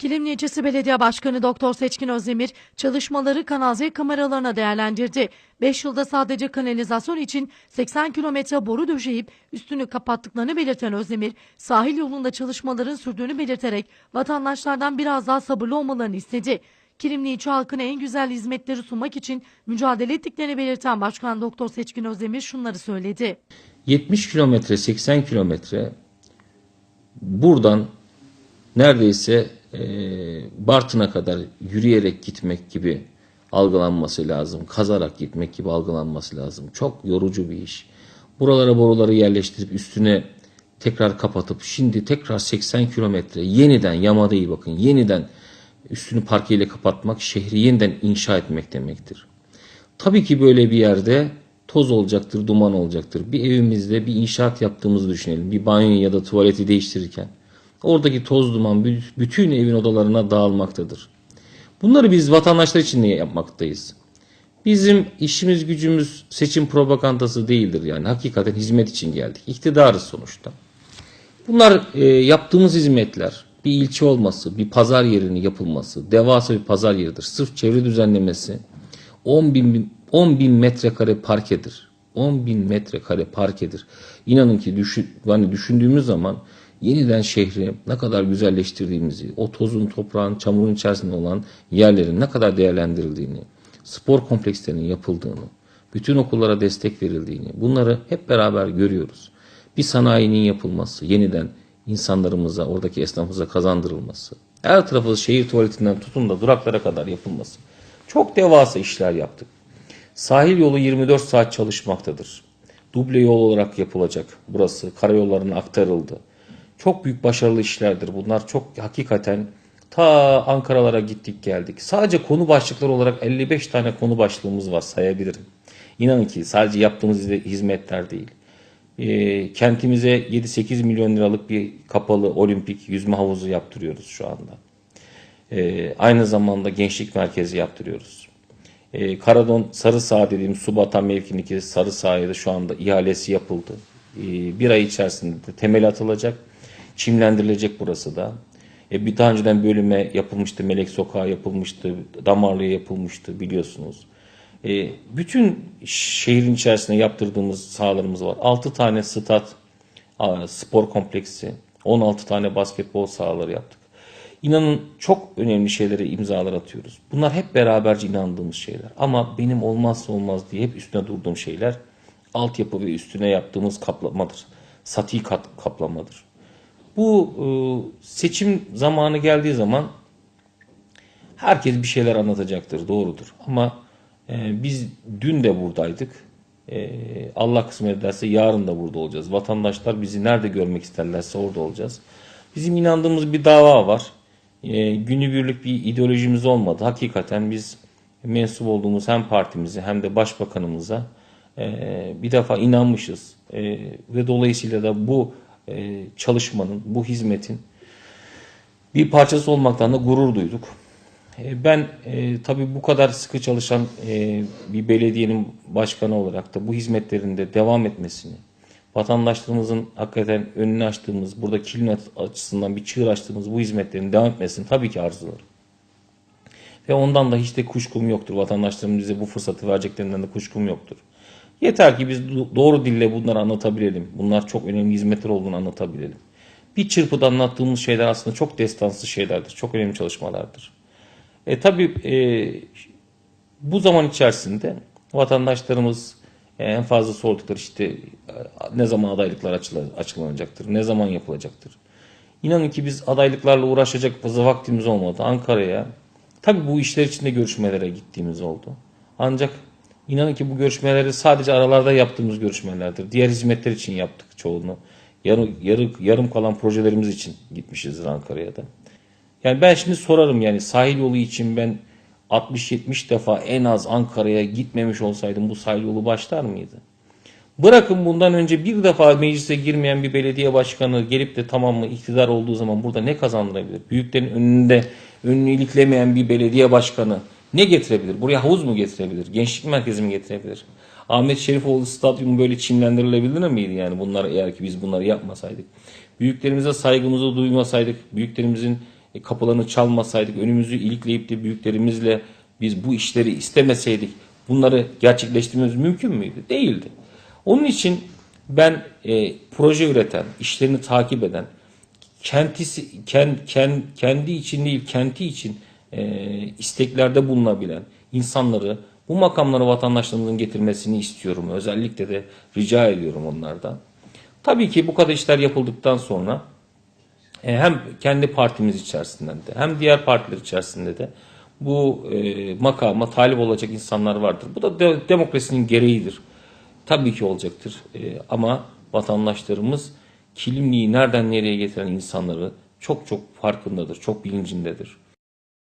Kilimli İlçesi Belediye Başkanı Doktor Seçkin Özdemir çalışmaları Kanal kameralarına değerlendirdi. 5 yılda sadece kanalizasyon için 80 kilometre boru döşeyip üstünü kapattıklarını belirten Özdemir, sahil yolunda çalışmaların sürdüğünü belirterek vatandaşlardan biraz daha sabırlı olmalarını istedi. Kilimli ilçe halkına en güzel hizmetleri sunmak için mücadele ettiklerini belirten Başkan Doktor Seçkin Özdemir şunları söyledi. 70 kilometre 80 kilometre buradan neredeyse e, Bartın'a kadar yürüyerek gitmek gibi algılanması lazım. Kazarak gitmek gibi algılanması lazım. Çok yorucu bir iş. Buralara boruları yerleştirip üstüne tekrar kapatıp şimdi tekrar 80 kilometre yeniden yama değil bakın yeniden üstünü parkeyle kapatmak şehri yeniden inşa etmek demektir. Tabii ki böyle bir yerde toz olacaktır, duman olacaktır. Bir evimizde bir inşaat yaptığımızı düşünelim. Bir banyo ya da tuvaleti değiştirirken. Oradaki toz duman bü- bütün evin odalarına dağılmaktadır. Bunları biz vatandaşlar için niye yapmaktayız? Bizim işimiz gücümüz seçim propagandası değildir yani. Hakikaten hizmet için geldik. İktidarız sonuçta. Bunlar e, yaptığımız hizmetler bir ilçe olması, bir pazar yerinin yapılması, devasa bir pazar yeridir. Sırf çevre düzenlemesi 10 bin, 10 bin metrekare parkedir. 10 bin metrekare parkedir. İnanın ki düşün, hani düşündüğümüz zaman yeniden şehri ne kadar güzelleştirdiğimizi, o tozun, toprağın, çamurun içerisinde olan yerlerin ne kadar değerlendirildiğini, spor komplekslerinin yapıldığını, bütün okullara destek verildiğini bunları hep beraber görüyoruz. Bir sanayinin yapılması, yeniden insanlarımıza, oradaki esnafımıza kazandırılması, her tarafı şehir tuvaletinden tutun da duraklara kadar yapılması. Çok devasa işler yaptık. Sahil yolu 24 saat çalışmaktadır. Duble yol olarak yapılacak burası. Karayollarına aktarıldı. Çok büyük başarılı işlerdir. Bunlar çok hakikaten ta Ankara'lara gittik geldik. Sadece konu başlıkları olarak 55 tane konu başlığımız var sayabilirim. İnanın ki sadece yaptığımız hizmetler değil. E, kentimize 7-8 milyon liralık bir kapalı olimpik yüzme havuzu yaptırıyoruz şu anda. E, aynı zamanda gençlik merkezi yaptırıyoruz. E, Karadon Sarı Saha dediğim su batan mevkindeki Sarı Saha'ya da şu anda ihalesi yapıldı. E, bir ay içerisinde de temel atılacak. Çimlendirilecek burası da. E, bir daha önceden bölüme yapılmıştı. Melek Sokağı yapılmıştı. Damarlı'ya yapılmıştı biliyorsunuz. E, bütün şehrin içerisinde yaptırdığımız sahalarımız var. 6 tane stat, spor kompleksi, 16 tane basketbol sahaları yaptık. İnanın çok önemli şeylere imzalar atıyoruz. Bunlar hep beraberce inandığımız şeyler. Ama benim olmazsa olmaz diye hep üstüne durduğum şeyler altyapı ve üstüne yaptığımız kaplamadır. Sati kaplamadır. Bu e, seçim zamanı geldiği zaman herkes bir şeyler anlatacaktır, doğrudur. Ama e, biz dün de buradaydık. E, Allah kısmet ederse yarın da burada olacağız. Vatandaşlar bizi nerede görmek isterlerse orada olacağız. Bizim inandığımız bir dava var. Günübirlik bir ideolojimiz olmadı. Hakikaten biz mensup olduğumuz hem partimize hem de başbakanımıza bir defa inanmışız. Ve dolayısıyla da bu e, çalışmanın, bu hizmetin bir parçası olmaktan da gurur duyduk. E, Ben e, tabii bu kadar sıkı çalışan e, bir belediyenin başkanı olarak da bu hizmetlerin de devam etmesini, vatandaşlarımızın hakikaten önünü açtığımız, burada kilim açısından bir çığır açtığımız bu hizmetlerin devam etmesini tabii ki arzularım. Ve ondan da hiç de kuşkum yoktur. Vatandaşlarımız bize bu fırsatı vereceklerinden de kuşkum yoktur. Yeter ki biz do- doğru dille bunları anlatabilelim. Bunlar çok önemli hizmetler olduğunu anlatabilelim. Bir çırpıda anlattığımız şeyler aslında çok destansı şeylerdir. Çok önemli çalışmalardır. E, tabii e, bu zaman içerisinde vatandaşlarımız e, en fazla sordukları işte e, ne zaman adaylıklar açıklanacaktır, ne zaman yapılacaktır. İnanın ki biz adaylıklarla uğraşacak fazla vaktimiz olmadı. Ankara'ya tabii bu işler için de görüşmelere gittiğimiz oldu. Ancak inanın ki bu görüşmeleri sadece aralarda yaptığımız görüşmelerdir. Diğer hizmetler için yaptık çoğunu. Yarı, yarı, yarım kalan projelerimiz için gitmişizdir Ankara'ya da. Yani ben şimdi sorarım yani sahil yolu için ben 60-70 defa en az Ankara'ya gitmemiş olsaydım bu sahil yolu başlar mıydı? Bırakın bundan önce bir defa meclise girmeyen bir belediye başkanı gelip de tamam mı iktidar olduğu zaman burada ne kazandırabilir? Büyüklerin önünde önünü iliklemeyen bir belediye başkanı ne getirebilir? Buraya havuz mu getirebilir? Gençlik merkezi mi getirebilir? Ahmet Şerifoğlu stadyumu böyle çimlendirilebilir miydi yani bunlar eğer ki biz bunları yapmasaydık? Büyüklerimize saygımızı duymasaydık, büyüklerimizin e, kapılarını çalmasaydık, önümüzü ilikleyip de büyüklerimizle biz bu işleri istemeseydik bunları gerçekleştirmemiz mümkün müydü? Değildi. Onun için ben e, proje üreten, işlerini takip eden, kentisi, ken, ken, kendi için değil kenti için e, isteklerde bulunabilen insanları bu makamlara vatandaşlarımızın getirmesini istiyorum. Özellikle de rica ediyorum onlardan. Tabii ki bu kadar işler yapıldıktan sonra e, hem kendi partimiz içerisinden de hem diğer partiler içerisinde de bu e, makama talip olacak insanlar vardır. Bu da de- demokrasinin gereğidir. Tabii ki olacaktır. E, ama vatandaşlarımız kilimliği nereden nereye getiren insanları çok çok farkındadır, çok bilincindedir.